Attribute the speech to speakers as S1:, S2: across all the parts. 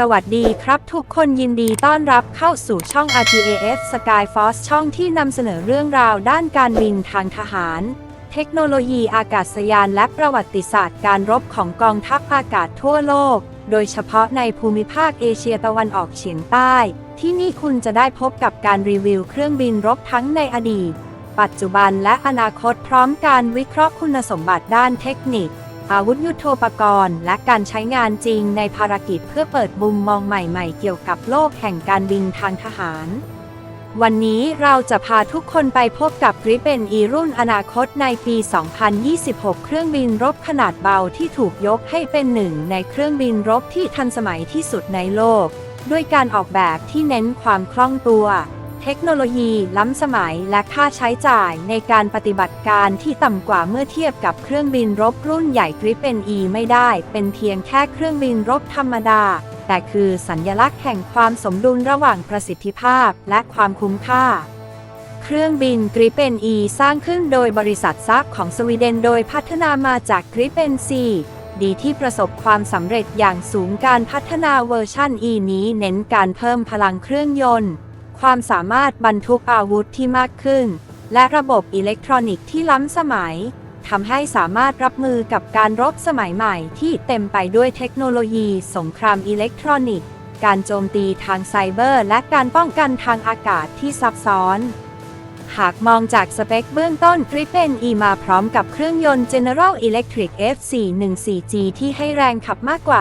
S1: สวัสดีครับทุกคนยินดีต้อนรับเข้าสู่ช่อง RTAF Skyforce ช่องที่นำเสนอเรื่องราวด้านการบินทางทหาร เทคโนโลยีอากาศยานและประวัติศาสตร์การรบของกองทัพอากาศทั่วโลก โดยเฉพาะในภูมิภาคเอเชียตะวันออกเฉียงใต้ ที่นี่คุณจะได้พบกับการรีวิวเครื่องบินรบทั้งในอดีต ปัจจุบันและอนาคตพร้อมการวิเคราะห์คุณสมบัติด้านเทคนิค อาวุธยุโทโธปกรณ์ และการใช้งานจริงในภารกิจเพื่อเปิดมุมมองใหม่ๆ เกี่ยวกับโลกแห่งการบินทางทหาร วันนี้เราจะพาทุกคนไปพบกับริเป็นอีรุ่นอนาคตในปี 2026 เครื่องบินรบขนาดเบาที่ถูกยกให้เป็นหนึ่งในเครื่องบินรบที่ทันสมัยที่สุดในโลก ด้วยการออกแบบที่เน้นความคล่องตัว เทคโนโลยีล้ำสมัยและค่าใช้จ่ายในการปฏิบัติการที่ต่ำกว่าเมื่อเทียบกับเครื่องบินรบรุ่นใหญ่กริปเป็น E ไม่ได้ เป็นเพียงแค่เครื่องบินรบธรรมดา แต่คือสัญญลักษณ์แห่งความสมดุลระหว่างประสิทธิภาพและความคุ้มค่า เครื่องบินกริปเป็น E สร้างขึ้นโดยบริษัทซักของสวีเดนโดยพัฒนามาจากกริปเป็น C ดีที่ประสบความสำเร็จอย่างสูงการพัฒนาเวอร์ชัน E นี้เน้นการเพิ่มพลังเครื่องยนต์ ความสามารถบรรทุกอาวุธที่มากขึ้น และระบบอิเล็กทรอนิกส์ที่ล้ำสมัยทำให้สามารถรับมือกับการรบสมัยใหม่ที่เต็มไปด้วยเทคโนโลยี สงครามอิเล็กทรอนิกส์ การโจมตีทางไซเบอร์ และการป้องกันทางอากาศที่ซับซ้อน หากมองจากสเปคเบื้องต้น Gripen E มาพร้อมกับเครื่องยนต์ General Electric F414G ที่ให้แรงขับมากกว่า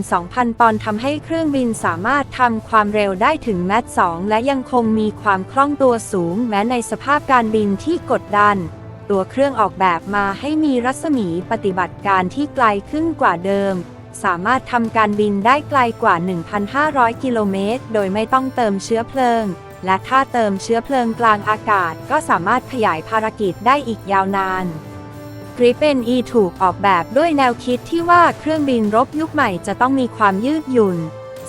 S1: 22,000 ปอนด์ทำให้เครื่องบินสามารถทำความเร็วได้ถึงแมท2และยังคงมีความคล่องตัวสูงแม้ในสภาพการบินที่กดดัน ตัวเครื่องออกแบบมาให้มีรัศมีปฏิบัติการที่ไกลขึ้นกว่าเดิม สามารถทำการบินได้ไกลกว่า 1,500 กิโลเมตร โดยไม่ต้องเติมเชื้อเพลิง และถ้าเติมเชื้อเพลิงกลางอากาศก็สามารถขยายภารกิจได้อีกยาวนาน Gripen E ถูกออกแบบด้วยแนวคิดที่ว่าเครื่องบินรบยุคใหม่จะต้องมีความยืดหยุ่น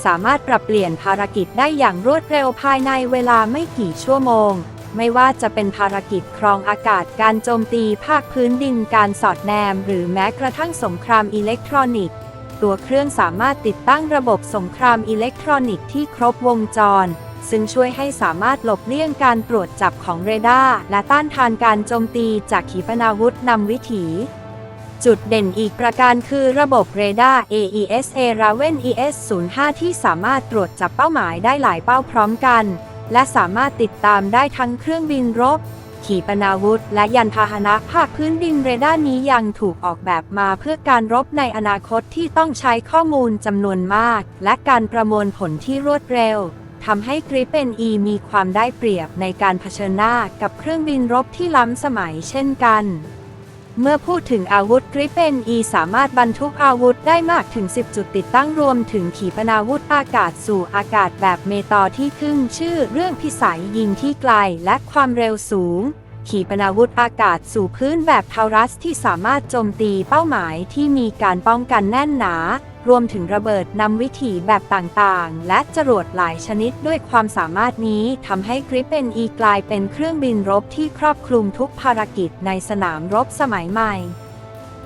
S1: สามารถปรับเปลี่ยนภารกิจได้อย่างรวดเร็วภายในเวลาไม่กี่ชั่วโมง ไม่ว่าจะเป็นภารกิจครองอากาศการโจมตีภาคพื้นดินการสอดแนม หรือแม้กระทั่งสงครามอิเล็กทรอนิกส์ตัวเครื่องสามารถติดตั้งระบบสงครามอิเล็กทรอนิกส์ที่ครบวงจร ซึ่งช่วยให้สามารถหลบเลี่ยงการตรวจจับของเรดาร์และต้านทานการโจมตีจากขีปนาวุธนำวิถี จุดเด่นอีกประการคือระบบเรดาร์ AESA Raven ES05 ที่สามารถตรวจจับเป้าหมายได้หลายเป้าพร้อมกัน และสามารถติดตามได้ทั้งเครื่องบินรบขีปนาวุธ และยานพาหนะภาคพื้นดินเรดาร์นี้ยังถูกออกแบบมาเพื่อการรบในอนาคตที่ต้องใช้ข้อมูลจำนวนมาก และการประมวลผลที่รวดเร็ว ทำให้กริเปนอีมีความได้เปรียบในการเผชิญหน้ากับเครื่องบินรบที่ล้ำสมัยเช่นกันเมื่อพูดถึงอาวุธกริเปนอีสามารถบรรทุกอาวุธได้มากถึง 10 จุดติดตั้งรวมถึงขีปนาวุธอากาศสู่อากาศแบบเมตอที่ขึ้นชื่อเรื่องพิสัยยิงที่ไกลและความเร็วสูง ขีปนาวุธอากาศสู่พื้นแบบทารัสที่สามารถโจมตีเป้าหมายที่มีการป้องกันแน่นหนารวมถึงระเบิดนำวิถีแบบต่างๆ และจรวดหลายชนิดด้วยความสามารถนี้ทำให้ Gripen E กลายเป็นเครื่องบินรบที่ครอบคลุมทุกภารกิจในสนามรบสมัยใหม่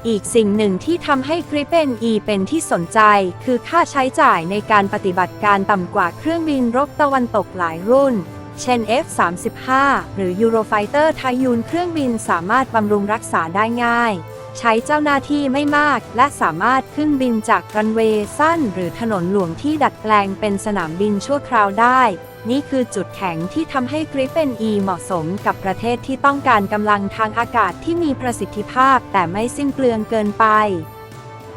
S1: อีกสิ่งหนึ่งที่ทำให้ Gripen E เป็นที่สนใจ คือค่าใช้จ่ายในการปฏิบัติการต่ำกว่าเครื่องบินรบตะวันตกหลายรุ่น เช่น F-35 หรือ Eurofighter ทายูนเครื่องบินสามารถบำรุงรักษาได้ง่าย ใช้เจ้าหน้าที่ไม่มาก และสามารถขึ้นบินจากรันเวย์สั้น หรือถนนหลวงที่ดัดแปลงเป็นสนามบินชั่วคราวได้ นี่คือจุดแข็งที่ทำให้ Gripen E เหมาะสมกับประเทศที่ต้องการกำลังทางอากาศที่มีประสิทธิภาพแต่ไม่สิ้นเปลืองเกินไป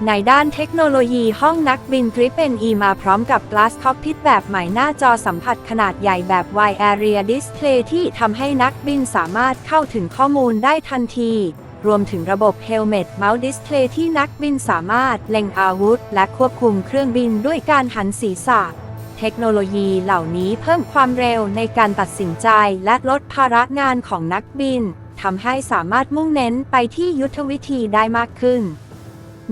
S1: ในด้านเทคโนโลยีห้องนักบิน Gripen E มาพร้อมกับ Glass Cockpit แบบใหม่หน้าจอสัมผัสขนาดใหญ่แบบ Wide Area Display ที่ทำให้นักบินสามารถเข้าถึงข้อมูลได้ทันที รวมถึงระบบ Helmet Mount Display ที่นักบินสามารถเล็งอาวุธ และควบคุมเครื่องบินด้วยการหันศีรษะ เทคโนโลยีเหล่านี้เพิ่มความเร็วในการตัดสินใจและลดภาระงานของนักบินทำให้สามารถมุ่งเน้นไปที่ยุทธวิธีได้มากขึ้น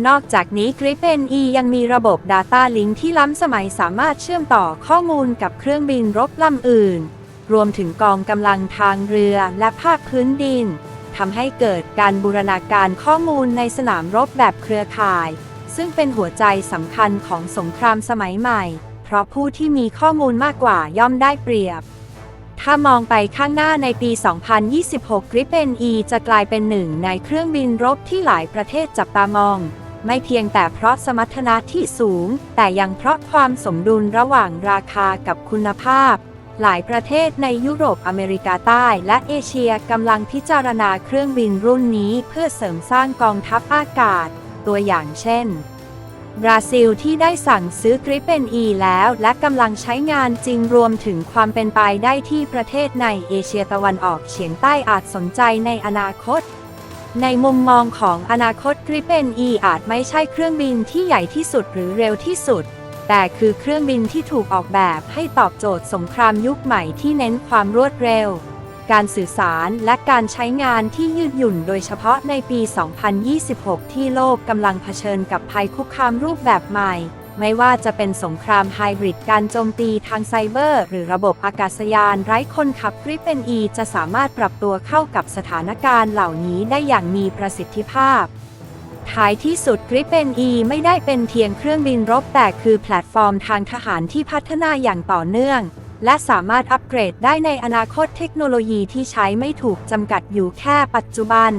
S1: นอกจากนี้ Gripen E ยังมีระบบ Data Link ที่ล้ำสมัยสามารถเชื่อมต่อข้อมูลกับเครื่องบินรบลำอื่น รวมถึงกองกำลังทางเรือและภาคพื้นดินทำให้เกิดการบูรณาการข้อมูลในสนามรบแบบเครือข่าย ซึ่งเป็นหัวใจสำคัญของสงครามสมัยใหม่ เพราะผู้ที่มีข้อมูลมากกว่าย่อมได้เปรียบ ถ้ามองไปข้างหน้าในปี 2026 Gripen E จะกลายเป็นหนึ่งในเครื่องบินรบที่หลายประเทศจับตามอง ไม่เพียงแต่เพราะสมรรถนะที่สูง แต่ยังเพราะความสมดุลระหว่างราคากับคุณภาพ หลายประเทศในยุโรปอเมริกาใต้และเอเชียกำลังพิจารณาเครื่องบินรุ่นนี้เพื่อเสริมสร้างกองทัพอากาศ ตัวอย่างเช่น บราซิลที่ได้สั่งซื้อกริปเปน E แล้วและกำลังใช้งานจริงรวมถึงความเป็นไปได้ที่ประเทศในเอเชียตะวันออกเฉียงใต้อาจสนใจในอนาคต ในมุมมองของอนาคตกริปเปน E อาจไม่ใช่เครื่องบินที่ใหญ่ที่สุดหรือเร็วที่สุด แต่คือเครื่องบินที่ถูกออกแบบให้ตอบโจทย์สงครามยุคใหม่ที่เน้นความรวดเร็ว การสื่อสารและการใช้งานที่ยืดหยุ่นโดยเฉพาะในปี 2026 ที่โลกกำลังเผชิญกับภัยคุกคามรูปแบบใหม่ ไม่ว่าจะเป็นสงครามไฮบริดการโจมตีทางไซเบอร์ หรือระบบอากาศยานไร้คนขับกริปเปน E จะสามารถปรับตัวเข้ากับสถานการณ์เหล่านี้ได้อย่างมีประสิทธิภาพท้ายที่สุด Gripen E ไม่ได้เป็นเพียงเครื่องบินรบแต่คือแพลตฟอร์มทางทหารที่พัฒนาอย่างต่อเนื่อง และสามารถอัปเกรดได้ในอนาคตเทคโนโลยีที่ใช้ไม่ถูกจำกัดอยู่แค่ปัจจุบัน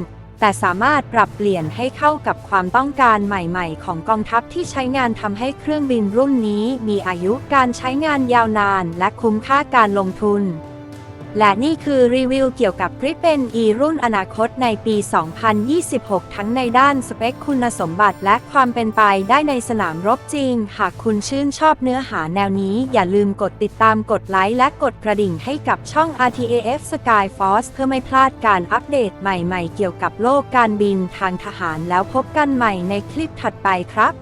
S1: แต่สามารถปรับเปลี่ยนให้เข้ากับความต้องการใหม่ๆ ของกองทัพที่ใช้งานทำให้เครื่องบินรุ่นนี้มีอายุการใช้งานยาวนานและคุ้มค่าการลงทุน และนี่คือรีวิวเกี่ยวกับ Gripen E รุ่นอนาคตในปี 2026 ทั้งในด้านสเปคคุณสมบัติและความเป็นไปได้ในสนามรบจริง หากคุณชื่นชอบเนื้อหาแนวนี้ อย่าลืมกดติดตามกดไลค์และกดกระดิ่งให้กับช่อง RTAF Sky Force เพื่อไม่พลาดการอัปเดตใหม่ๆ เกี่ยวกับโลกการบินทางทหารแล้วพบกันใหม่ในคลิปถัดไปครับ